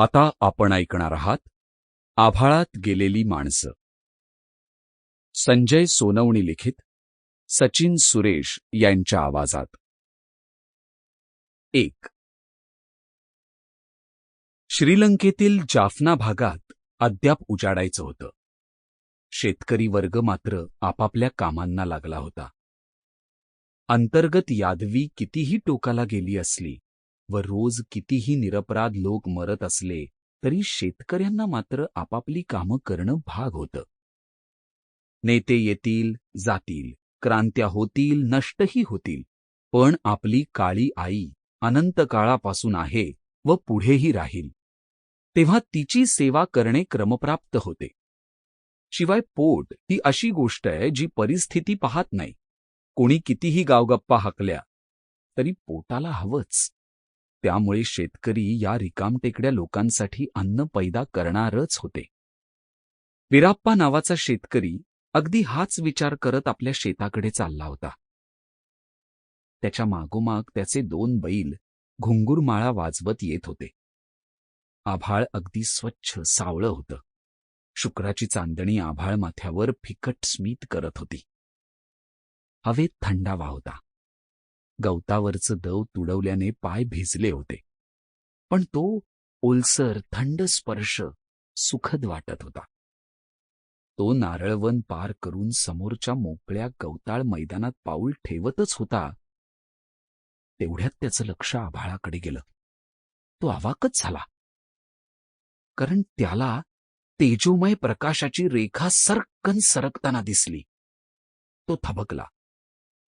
आता आपण ऐकणार आहात आभाळात गेलेली माणसं. संजय सोनवणी लिखित सचिन सुरेश यांच्या आवाजात. एक. श्रीलंकेतील जाफना भागात अद्याप उजाडायचं होतं. शेतकरी वर्ग मात्र आपापल्या कामांना लागला होता. अंतर्गत यादवी कितीही टोकाला गेली असली व रोज कितीही निरपराध लोक मरत असले तरी शेतकऱ्यांना मात्र आपापली कामं करणं भाग होतं. नेते येतील जातील क्रांत्या होतील नष्टही होतील पण आपली काळी आई अनंत काळापासून आहे व पुढेही राहील. तेव्हा तिची सेवा करणे क्रमप्राप्त होते. शिवाय पोट ही अशी गोष्ट आहे जी परिस्थिती पाहत नाही. कोणी कितीही गावगप्पा हाकल्या तरी पोटाला हवंच. त्यामुळे शेतकरी या रिकामटेकड्या लोकांसाठी अन्न पैदा करणारच होते. विराप्पा नावाचा शेतकरी अगदी हाच विचार करत आपल्या शेताकडे चालला होता. त्याच्या मागोमाग त्याचे दोन बैल घुंगुरमाळा वाजवत येत होते. आभाळ अगदी स्वच्छ सावळं होतं. शुक्राची चांदणी आभाळ माथ्यावर फिकट स्मित करत होती. हवेत थंडावा होता. गवतावरचं दव तुडवल्याने पाय भिजले होते. पण तो ओलसर थंड स्पर्श सुखद वाटत होता. तो नारळवन पार करून समोरच्या मोकळ्या गवताळ मैदानात पाऊल ठेवतच होता. तेवढ्यात त्याचं लक्ष आभाळाकडे गेलं. तो अवाकच झाला. कारण त्याला तेजोमय प्रकाशाची रेखा सरकन सरकताना दिसली. तो थबकला.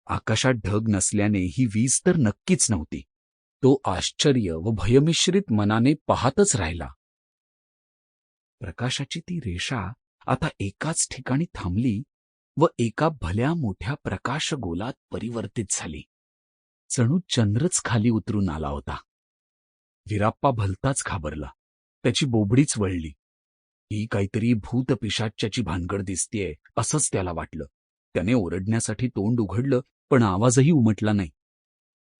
आकाशात ढग नसल्याने ही वीज तर नक्कीच नव्हती. तो आश्चर्य व भयमिश्रित मनाने पाहतच राहिला. प्रकाशाची ती रेषा आता एकाच ठिकाणी थांबली व एका भल्या मोठ्या प्रकाशगोलात परिवर्तित झाली. जणू चंद्रच खाली उतरून आला होता. विराप्पा भलताच घाबरला. त्याची बोबडीच वळली. ही काहीतरी भूत पिशाच्याची भानगड दिसतेय असंच त्याला वाटलं. त्याने ओरडण्यासाठी तोंड उघडलं पण आवाजही उमटला नाही.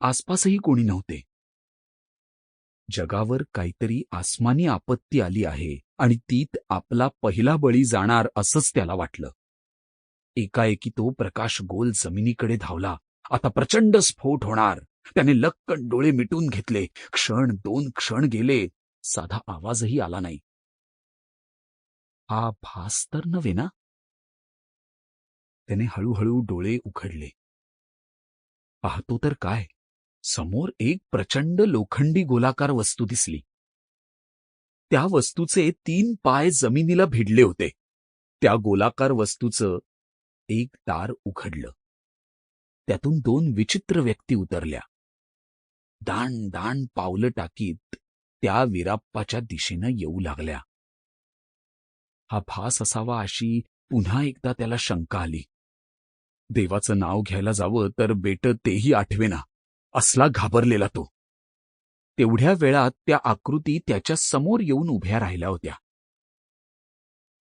आसपासही कोणी नव्हते. जगावर काहीतरी आसमानी आपत्ती आली आहे आणि तीत आपला पहिला बळी जाणार असंच त्याला वाटलं. एकाएकी तो प्रकाश गोल जमिनीकडे धावला. आता प्रचंड स्फोट होणार. त्याने लक्कन डोळे मिटून घेतले. क्षण दोन क्षण गेले. साधा आवाजही आला नाही. हा भास तर नव्हे ना? त्याने हळूहळू डोळे उघडले. पाहतो तर काय? समोर एक प्रचंड लोखंडी गोलाकार वस्तू दिसली. त्या वस्तूचे तीन पाय जमिनीला भिडले होते. त्या गोलाकार वस्तूचं एक दार उघडलं. त्यातून दोन विचित्र व्यक्ती उतरल्या. दाण दाण पावलं टाकीत त्या विराप्पाच्या दिशेनं येऊ लागल्या. हा भास असावा अशी पुन्हा एकदा त्याला शंका आली. देवाचं नाव घ्यायला जावं तर बेट तेही आठवेना. असला घाबरलेला तो. तेवढ्या वेळात त्या आकृती त्याच्यासमोर येऊन उभ्या राहिल्या होत्या.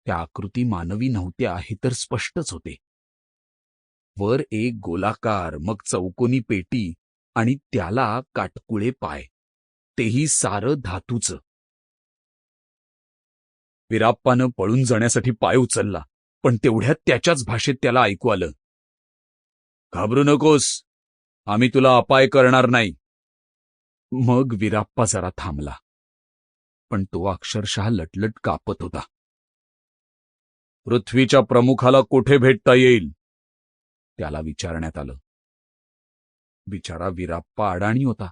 त्या आकृती मानवी नव्हत्या हे तर स्पष्टच होते. वर एक गोलाकार मग चौकोनी पेटी आणि त्याला काटकुळे पाय. तेही सारं धातूचं. विराप्पानं पळून जाण्यासाठी पाय उचलला पण तेवढ्यात त्याच्याच भाषेत त्याला ऐकू आलं. घाबरू नकोस. आम्ही तुला अपाय करणार नाही. मग विराप्पा जरा थांबला. पण तो अक्षरशः लटलट कापत होता. पृथ्वीच्या प्रमुखाला कुठे भेटता येईल? त्याला विचारण्यात आलं. बिचारा विराप्पा अडाणी होता.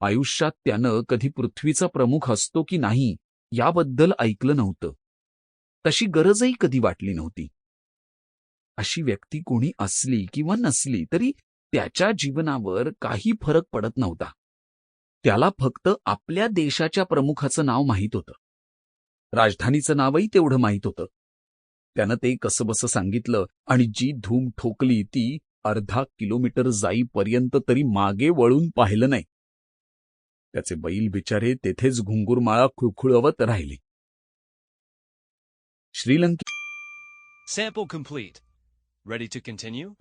आयुष्यात त्यानं कधी पृथ्वीचा प्रमुख असतो की नाही याबद्दल ऐकलं नव्हतं. तशी गरजही कधी वाटली नव्हती. अशी व्यक्ती कोणी असली किंवा नसली तरी त्याच्या जीवनावर काही फरक पडत नव्हता. त्याला फक्त आपल्या देशाच्या प्रमुखाचं नाव माहीत होतं. राजधानीचं नावही तेवढं माहीत होतं. त्यानं ते कसंबसं सांगितलं आणि जी धूम ठोकली ती अर्धा किलोमीटर जाईपर्यंत तरी मागे वळून पाहिलं नाही. त्याचे बैल बिचारे तेथेच घुंगुरमाळा खुळखुळवत राहिले. श्रीलंके Sample. Ready to continue?